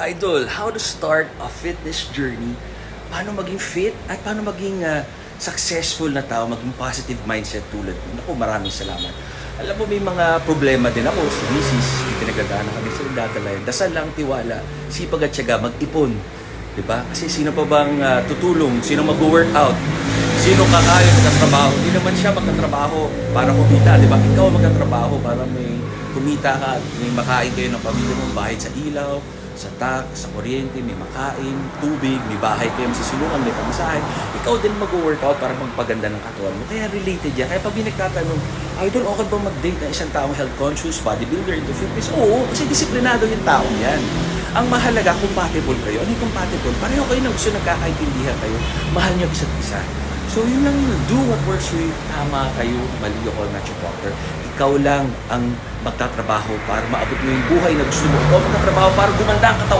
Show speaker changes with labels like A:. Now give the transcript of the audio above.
A: Idol, how to start a fitness journey? Paano maging fit at paano maging ah, successful na tao, maging positive mindset tulad ko. Naku, maraming salamat. Alam mo, may mga problema din ako. Si Mrs. Pinagdadaanan kami sa dadalayan. Dasal lang, tiwala, sipag at syaga, mag-ipon. Diba? Kasi sino pa bang ah, tutulong? Sino mag-workout? Sino kakain magkatrabaho? Hindi naman siya magkatrabaho para kumita, di ba? Ikaw magkatrabaho para may kumita ka at may makain kayo ng pamilya mo, bahay sa ilaw, sa tak, sa kuryente, may makain, tubig, may bahay kayo sa silungan, may pamasahe. Ikaw din mag-workout para magpaganda ng katawan mo. Kaya related yan. Kaya pag may nagtatanong, Idol, okay ba mag-date ng isang taong health conscious, bodybuilder, into fitness? Oo, kasi disiplinado yung taong yan. Ang mahalaga, compatible kayo. Ano yung compatible? Pareho kayo na gusto nagkakaintindihan kayo. Mahal niyo isa't isa. So yun lang yun. Do what works for you. Tama kayo. Mali ako, not your doctor. Ikaw lang ang magtatrabaho para maabot mo yung buhay na gusto mo. Ikaw magtatrabaho para gumanda ang katawan.